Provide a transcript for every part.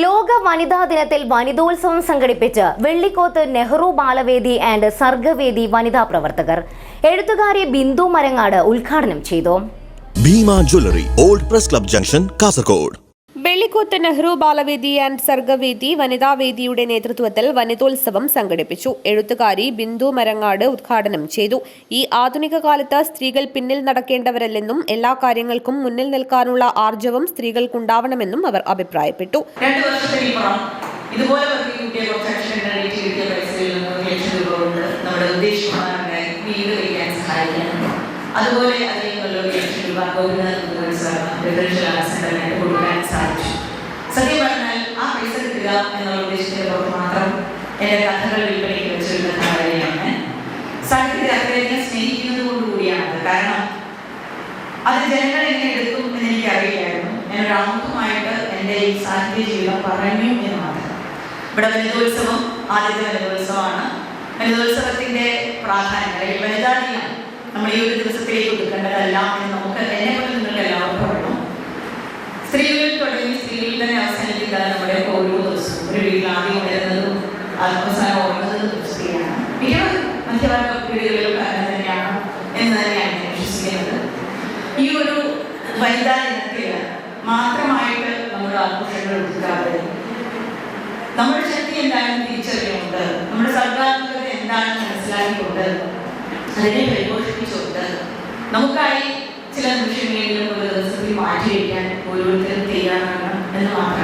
ലോക വനിതാ ദിനത്തിൽ വനിതോത്സവം സംഘടിപ്പിച്ച് വെള്ളിക്കോത്ത് നെഹ്റു ബാലവേദി ആൻഡ് സർഗവേദി വനിതാ പ്രവർത്തകർ. എഴുത്തുകാരി ബിന്ദു മരങ്ങാട് ഉദ്ഘാടനം ചെയ്തു. Bhima jewellery old press club junction Kasaragod. Vellikoth Nehru Balavedi and Sargavedi വനിതാവേദിയുടെ നേതൃത്വത്തിൽ വനിതോത്സവം സംഘടിപ്പിച്ചു എഴുത്തുകാരി ബിന്ദു മരങ്ങാട് ഉദ്ഘാടനം ചെയ്തു ഈ ആധുനിക കാലത്ത് സ്ത്രീകൾ പിന്നിൽ നടക്കേണ്ടവരല്ലെന്നും എല്ലാ കാര്യങ്ങൾക്കും മുന്നിൽ നിൽക്കാനുള്ള ആർജവം സ്ത്രീകൾക്കുണ്ടാവണമെന്നും അവർ അഭിപ്രായപ്പെട്ടു ഇതുപോലെ അതുപോലെ അതിനുള്ള സത്യം പറഞ്ഞാൽ ആ പൈസ കിട്ടുക എന്നുള്ള പുറത്ത് മാത്രം എന്റെ കഥകൾ വിൽപ്പനയ്ക്ക് വെച്ചിരുന്ന കാര്യമാണ് സാഹിത്യത്തെ അത്രയധികം സ്നേഹിക്കുന്നത് കൊണ്ടുകൂടിയാണ് കാരണം അത് ജനങ്ങൾ എങ്ങനെ എടുക്കും എന്ന് എനിക്ക് അറിയില്ലായിരുന്നു ഞാൻ ഒരു ആമുഖമായിട്ട് എന്റെ ഈ സാഹിത്യ ജീവിതം പറഞ്ഞു എന്ന് മാത്രം. ഇവിടെ വനിതോത്സവം ആദ്യത്തെ വനിതോത്സവമാണ്. വനിതോത്സവത്തിന്റെ പ്രാധാന്യം അല്ലെങ്കിൽ വനിതാ നമ്മൾ ഈ ഒരു ദിവസത്തിലേക്ക് ഒതുക്കേണ്ടതല്ല എന്ന് നമുക്ക് എന്നെ പോലെ നിങ്ങൾക്ക് എല്ലാവർക്കും അറിയണം സ്ത്രീകളിൽ തുടങ്ങി സ്ത്രീകളിൽ തന്നെ അവസാനിപ്പിക്കാൻ നമ്മുടെ ഓരോ ഒരു വീട്ടിൽ വരുന്നതും അവസാനം ഓടുന്നതും സ്ത്രീയാണ് മിക്കവാറും മധ്യവർഗ വീടുകളിലും തന്നെയാണ് എന്ന് തന്നെയാണ് വിശ്വസിക്കുന്നത്. ഈ ഒരു വനിതാ മാത്രമായിട്ട് നമ്മൾ ആഘോഷങ്ങൾ എടുക്കാതെ നമ്മുടെ ശക്തി എന്താണെന്ന് തിരിച്ചറിയുന്നുണ്ട് നമ്മുടെ സർഗാത്മകത എന്താണെന്ന് മനസ്സിലാക്കിക്കൊണ്ട് അതിനെ പരിപോഷിപ്പിച്ചുകൊണ്ട് നമുക്കായി ചില നിമിഷങ്ങളിലും ഒരു ദിവസത്തിൽ മാറ്റി വയ്ക്കാൻ ഓരോരുത്തരും തയ്യാറാണ് എന്ന് മാത്രമാണ്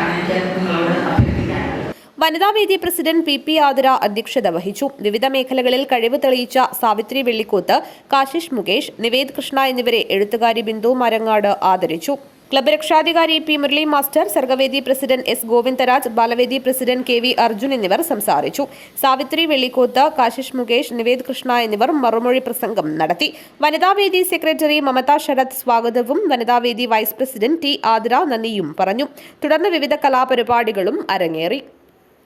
വനിതാവേദി പ്രസിഡന്റ് പി പി ആതിര അധ്യക്ഷത വഹിച്ചു. വിവിധ മേഖലകളിൽ കഴിവ് തെളിയിച്ച സാവിത്രി വെള്ളിക്കൂത്ത് കാശിഷ് മുകേഷ് നിവേദ് കൃഷ്ണ എന്നിവരെ എഴുത്തുകാരി ബിന്ദു മരങ്ങാട് ആദരിച്ചു. ക്ലബ്ബ് രക്ഷാധികാരി P Murali master Sargavedi president S Govindaraj Balavedi president K V Arjun എന്നിവർ സംസാരിച്ചു. സാവിത്രി വെള്ളിക്കോത്ത് കാശിഷ് മുകേഷ് നിവേദ് കൃഷ്ണ എന്നിവർ മറുമൊഴി പ്രസംഗം നടത്തി. വനിതാവേദി സെക്രട്ടറി മമത ശരത് സ്വാഗതവും വനിതാവേദി വൈസ് പ്രസിഡന്റ് ടി ആതിര നന്ദിയും പറഞ്ഞു. തുടർന്ന് വിവിധ കലാപരിപാടികളും അരങ്ങേറി.